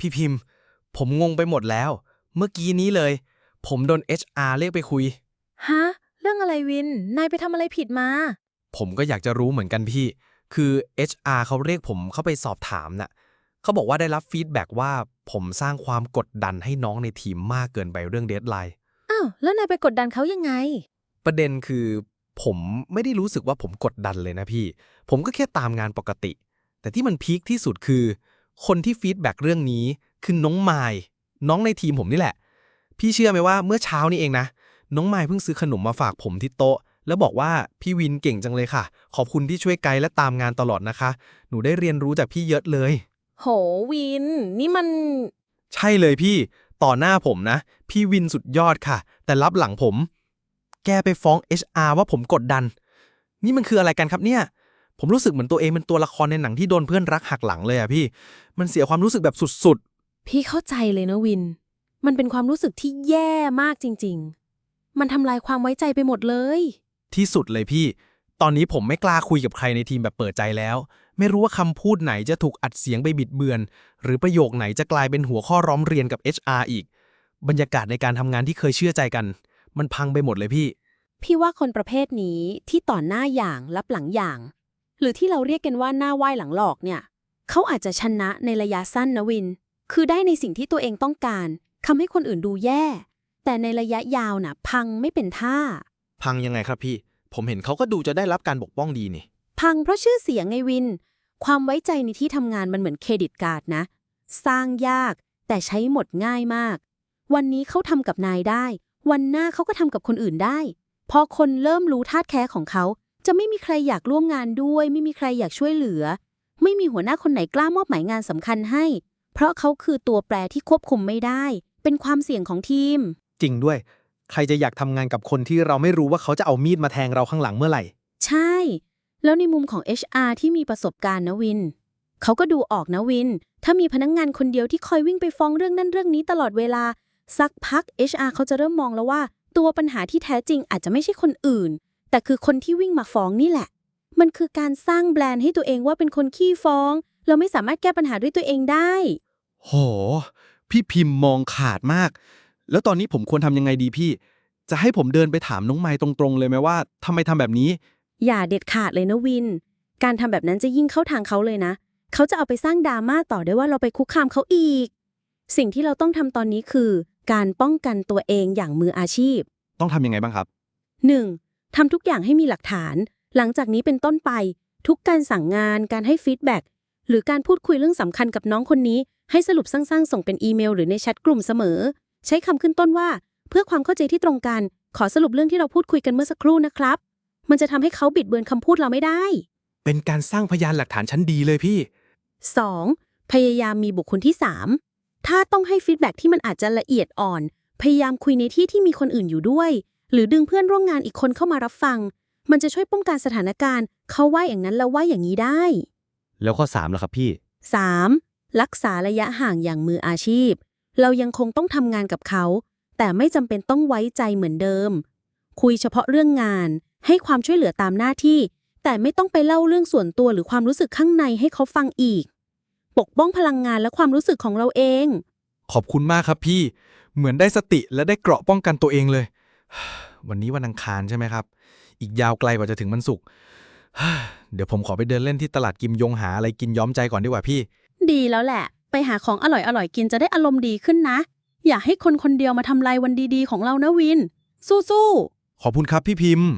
พี่พิมพ์ ผมงงไปหมดแล้ว เมื่อกี้นี้เลย ผมโดน HR เรียกไปคุย ฮะ เรื่องอะไรวิน นายไปทำอะไรผิดมา ผมก็อยากจะรู้เหมือนกันพี่ คือ HR เขาเรียกผมเข้าไปสอบถามน่ะเขาบอกว่าได้รับฟีดแบ็กว่า ผมสร้างความกดดันให้น้องในทีมมากเกินไปเรื่องเดทไลน์ อ้าว แล้วนายไปกดดันเขายังไง ประเด็นคือ ผมไม่ได้รู้สึกว่าผมกดดันเลยนะพี่ ผมก็แค่ตามงานปกติ แต่ที่มันพีคที่สุดคือ คนที่ฟีดแบ็กเรื่องนี้คือน้องไมายน้องในทีมผมนี่แหละ พี่เชื่อไหมว่าเมื่อเช้านี้เองนะ น้องไมายเพิ่งซื้อขนมมาฝากผมที่โต๊ะ แล้วบอกว่าพี่วินเก่งจังเลยค่ะ ขอบคุณที่ช่วยไกด์และตามงานตลอดนะคะ หนูได้เรียนรู้จากพี่เยอะเลย โหวิน นี่มัน ใช่เลยพี่ ต่อหน้าผมนะ พี่วินสุดยอดค่ะ แต่รับหลังผม แกไปฟ้อง HR ว่าผมกดดัน นี่มันคืออะไรกันครับเนี่ย ผมรู้สึกเหมือนตัวเองเป็นตัวละครในหนังที่โดนเพื่อนรักหักหลังเลยอะพี่ มันเสียความรู้สึกแบบสุดพี่เข้าใจเลยนะวิน มันเป็นความรู้สึกที่แย่มากจริง ๆ มันทำลายความไว้ใจไปหมดเลย ๆ ที่สุดเลยพี่ ตอนนี้ผมไม่กล้าคุยกับใครในทีมแบบเปิดใจแล้ว ไม่รู้ว่าคำพูดไหนจะถูกอัดเสียงไปบิดเบือน หรือประโยคไหนจะกลายเป็นหัวข้อร้องเรียนกับ HR อีก บรรยากาศในการทำงานที่เคยเชื่อใจกัน มันพังไปหมดเลยพี่ พี่ว่าคนประเภทนี้ที่ต่อหน้าอย่างรับหลังอย่าง หรือที่เราเรียกกันว่าหน้าไหว้หลังหลอกเนี่ย เขาอาจจะชนะในระยะสั้นนะวิน คือได้ในสิ่งที่ตัวเองต้องการทำให้คนอื่นดูแย่ แต่ในระยะยาวน่ะ พังไม่เป็นท่า พังยังไงครับพี่ ผมเห็นเขาก็ดูจะได้รับการปกป้องดีนี่ พังเพราะชื่อเสียงไงวิน ความไว้ใจในที่ทำงานมันเหมือนเครดิตการ์ดนะ สร้างยาก แต่ใช้หมดง่ายมาก วันนี้เขาทำกับนายได้ วันหน้าเขาก็ทำกับคนอื่นได้ พอคนเริ่มรู้ท่าแท้ของเขา จะไม่มีใครอยากร่วมงานด้วย ไม่มีใครอยากช่วยเหลือ ไม่มีหัวหน้าคนไหนกล้ามอบหมายงานสำคัญให้ เพราะเขาคือตัวแปรที่ควบคุมไม่ได้ เป็นความเสี่ยงของทีม จริงด้วย ใครจะอยากทำงานกับคนที่เราไม่รู้ว่าเขาจะเอามีดมาแทงเราข้างหลังเมื่อไหร่ ใช่ แล้วในมุมของ HR ที่มีประสบการณ์นะวิน เขาก็ดูออกนะวิน ถ้ามีพนักงงานคนเดียวที่คอยวิ่งไปฟ้องเรื่องนั้นเรื่องนี้ตลอดเวลา สักพัก HR เขาจะเริ่มมองแล้วว่า ตัวปัญหาที่แท้จริงอาจจะไม่ใช่คนอื่น แต่คือคนที่วิ่งมาฟ้องนี่แหละ มันคือการสร้างแบรนด์ให้ตัวเองว่าเป็นคนขี้ฟ้อง เราไม่สามารถแก้ปัญหาด้วยตัวเองได้ โห พี่พิมพ์มองขาดมาก แล้วตอนนี้ผมควรทำยังไงดีพี่ จะให้ผมเดินไปถามน้องไม้ตรงๆ เลยไหมว่าทำไมทำแบบนี้ อย่าเด็ดขาดเลยนะวิน การทำแบบนั้นจะยิ่งเข้าทางเขาเลยนะ เขาจะเอาไปสร้างดราม่าต่อได้ว่าเราไปคุกคามเขาอีก สิ่งที่เราต้องทำตอนนี้คือ การป้องกันตัวเองอย่างมืออาชีพ ต้องทำยังไงบ้างครับ 1. ทำทุกอย่างให้มีหลักฐาน หลังจากนี้เป็นต้นไป ทุกการสั่งงาน การให้ฟีดแบ็กหรือการพูดคุยเรื่องสำคัญกับน้องคนนี้ ให้สรุปสั้นๆส่งเป็นอีเมล หรือในแชทกลุ่มเสมอ ใช้คำขึ้นต้นว่า เพื่อความเข้าใจที่ตรงกัน ขอสรุปเรื่องที่เราพูดคุยกันเมื่อสักครู่นะครับ มันจะทำให้เขาบิดเบือนคำพูดเราไม่ได้ เป็นการสร้างพยานหลักฐานชั้นดีเลยพี่ 2. พยายามมีบุคคลที่ 3 ถ้าต้องให้ฟีดแบ็กที่มันอาจจะละเอียดอ่อน พยายามคุยในที่ที่มีคนอื่นอยู่ด้วย หรือดึงเพื่อนร่วมงานอีกคนเข้ามารับฟัง มันจะช่วยป้องกันสถานการณ์ เขาว่าอย่างนั้นแล้วว่าอย่างนี้ได้ แล้วข้อ3ล่ะครับพี่ 3. รักษาระยะห่างอย่างมืออาชีพ เรายังคงต้องทำงานกับเขา แต่ไม่จำเป็นต้องไว้ใจเหมือนเดิม คุยเฉพาะเรื่องงาน ให้ความช่วยเหลือตามหน้าที่ แต่ไม่ต้องไปเล่าเรื่องส่วนตัวหรือความรู้สึกข้างในให้เขาฟังอีก ปกป้องพลังงานและความรู้สึกของเราเอง ขอบคุณมากครับพี่ เหมือนได้สติและได้เกราะป้องกันตัวเองเลย วันนี้วันอังคารใช่ไหมครับ อีกยาวไกลกว่าจะถึงวันศุกร์เดี๋ยวผมขอไปเดินเล่นที่ตลาดกิมยงหาอะไรกินย้อมใจก่อนดีกว่าพี่ ดีแล้วแหละ ไปหาของอร่อยๆกินจะได้อารมณ์ดีขึ้นนะ อย่าให้คนคนเดียวมาทำลายวันดีๆ ของเรานะวิน สู้ๆขอบคุณครับพี่พิมพ์